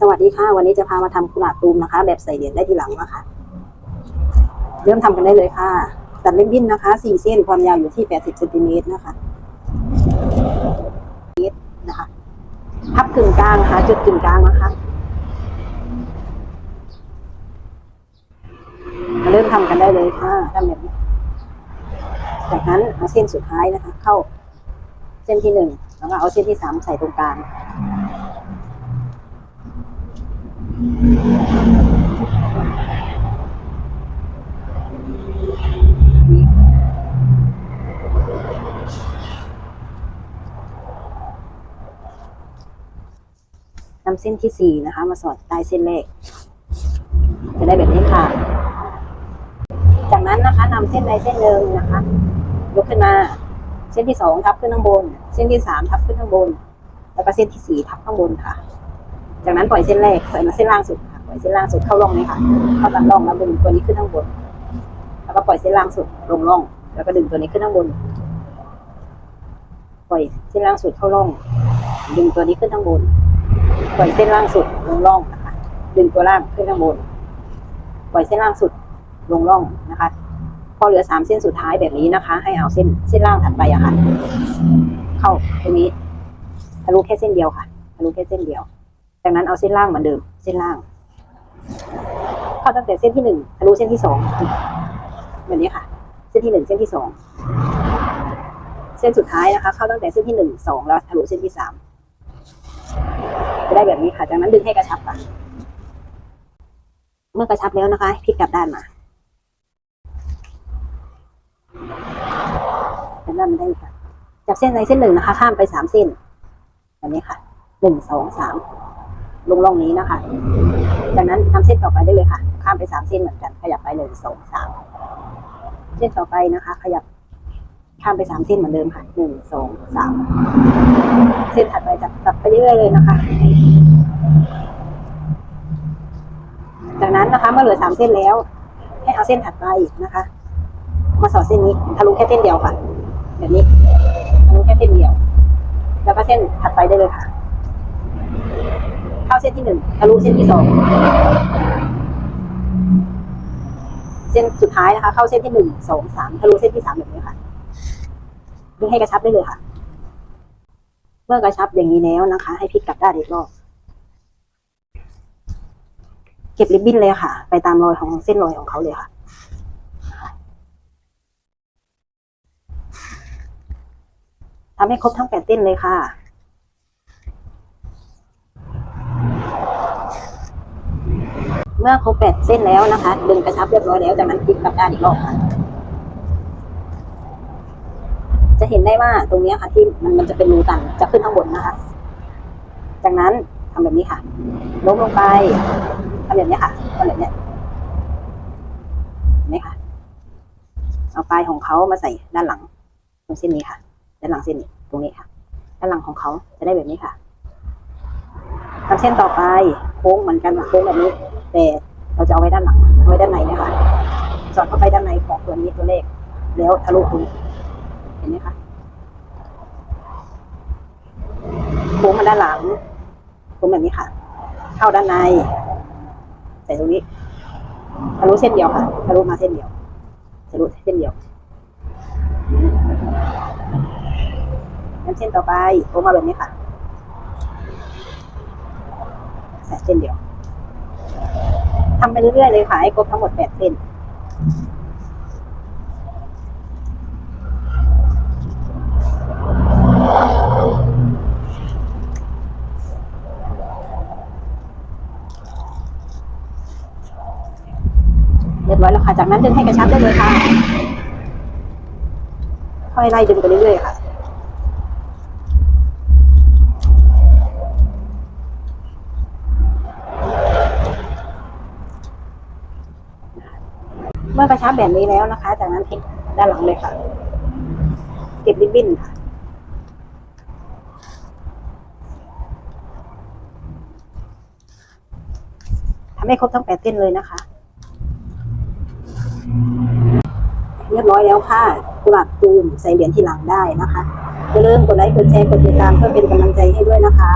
สวัสดีค่ะ วันนี้จะพามาทำกุหลาบตูมนะคะ แบบใส่เหรียญได้ทีหลังนะคะ เริ่มทำกันได้เลยค่ะ ตัดเล็บบิ้นนะคะสี่เส้นความยาวอยู่ที่แปดสิบเซนติเมตรนะคะเมตรนะคะ พับกึ่งกลางหาจุดกึ่งกลางนะคะมาเริ่มทำกันได้เลยค่ะทำแบบนี้จากนั้นเอาเส้นสุดท้ายนะคะ เข้าเส้นที่หนึ่งแล้วก็เอาเส้นที่สามใส่ตรงกลาง นำเส้นที่สี่นะคะ มาสอดใต้เส้นแรกจะได้แบบนี้ค่ะ จากนั้นนะคะนำเส้นใดเส้นหนึ่งนะคะ ยกขึ้นมาเส้นที่สองทับขึ้นข้างบน เส้นที่สามทับขึ้นข้างบน แล้วก็เส้นที่สี่ทับข้างบนค่ะ จากนั้นปล่อยเส้นแรกใส่มาเส้นล่างสุดค่ะปล่อยเส้นล่างสุดเข้าร่องนี้ค่ะเข้าตัดร่องแล้วดึงตัวนี้ขึ้นข้างบน แล้วก็ปล่อยเส้นล่างสุดลงร่อง แล้วก็ดึงตัวนี้ขึ้นข้างบน ปล่อยเส้นล่างสุดเข้าร่อง ดึงตัวนี้ขึ้นข้างบน ปล่อยเส้นล่างสุดลงร่องนะคะดึงตัวล่างขึ้นข้างบน ปล่อยเส้นล่างสุดลงร่องนะคะ พอเหลือสามเส้นสุดท้ายแบบนี้นะคะ ให้เอาเส้นเส้นล่างถัดไปอะค่ะ เข้าตรงนี้ทะลุแค่เส้นเดียวค่ะทะลุแค่เส้นเดียว จากนั้นเอาเส้นล่างเหมือนเดิม เส้นล่างเข้าตั้งแต่เส้นที่หนึ่งทะลุเส้นที่สองแบบนี้ค่ะ เส้นที่หนึ่งเส้นที่สองเส้นสุดท้ายนะคะเข้าตั้งแต่เส้นที่หนึ่งสองแล้วทะลุเส้นที่สามจะได้แบบนี้ค่ะ จากนั้นดึงให้กระชับค่ะ เมื่อกระชับแล้วนะคะพลิกกลับด้านมาเป็นด้านไม่ได้ค่ะจากเส้นใดเส้นหนึ่งนะคะ ข้ามไปสามเส้นแบบนี้ค่ะหนึ่งสองสาม ลงร่องนี้นะคะ จากนั้นทำเส้นต่อไปได้เลยค่ะ ข้ามไปสามเส้นเหมือนกัน ขยับไปหนึ่งสองสามเส้นต่อไปนะคะ ขยับข้ามไปสามเส้นเหมือนเดิมค่ะหนึ่งสองสามเส้นถัดไปจับจับไปเรื่อยๆเลยนะคะ จากนั้นนะคะเมื่อเหลือสามเส้นแล้ว ให้เอาเส้นถัดไปนะคะมาสอดเส้นนี้ทะลุแค่เส้นเดียวค่ะแบบนี้ทะลุแค่เส้นเดียว แล้วก็เส้นถัดไปได้เลยค่ะ เข้าเส้นที่หนึ่งทะลุเส้นที่สองเส้นสุดท้ายนะคะ เข้าเส้นที่หนึ่งสองสามทะลุเส้นที่สามแบบนี้ค่ะดึงให้กระชับได้เลยค่ะ เมื่อกระชับอย่างนี้แล้วนะคะ ให้พลิกกลับด้านอีกรอบเก็บริบบิ้นเลยค่ะ ไปตามรอยของเส้นรอยของเขาเลยค่ะทำให้ครบทั้งแปดเส้นเลยค่ะ เมื่อครบแปดเส้นแล้วนะคะ ดึงกระชับเรียบร้อยแล้วจากนั้นพลิกกลับด้านอีกรอบค่ะจะเห็นได้ว่าตรงนี้ค่ะที่มันมันจะเป็นรูตันจะขึ้นข้างบนนะคะ จากนั้นทำแบบนี้ค่ะล้มลงไปทำแบบนี้ค่ะทำแบบนี้เห็นไหมคะเอาปลายของเขามาใส่ด้านหลัง ตรงเส้นนี้ค่ะ ด้านหลังเส้นนี้ตรงนี้ค่ะ ด้านหลังของเขาจะได้แบบนี้ค่ะทำเส้นต่อไปโค้งเหมือนกันค่ะโค้งแบบนี้ แต่เราจะเอาไว้ด้านหลังไว้ด้านในนะคะสอดเข้าไปด้านในของตัวนี้ตัวเลข แล้วทะลุตรงนี้เห็นไหมคะโค้งมาด้านหลังโค้งแบบนี้ค่ะ เข้าด้านใน ใส่ตรงนี้ทะลุเส้นเดียวค่ะทะลุมาเส้นเดียวทะลุเส้นเดียวงั้นเส้นต่อไปโค้งมาแบบนี้ค่ะใส่เส้นเดียว ทำไปเรื่อยๆเลยค่ะให้ครบทั้งหมดแปดเส้นเรียบร้อยแล้วค่ะ จากนั้นดึงให้กระชับได้เลยค่ะ ค่อยไล่ดึงไปเรื่อยๆค่ะ มื่อกระชับแบบนี้แล้วนะคะ จากนั้นพลิกด้านหลังเลยค่ะเก็บริบบิ้นค่ะทำให้ครบทั้งแปดเส้นเลยนะคะ เรียบร้อยแล้วค่ะกุหลาบตูมใส่เหรียญที่หลังได้นะคะอย่าลืมกดไลค์กดแชร์กดติดตามเพื่อเป็นกำลังใจให้ด้วยนะคะ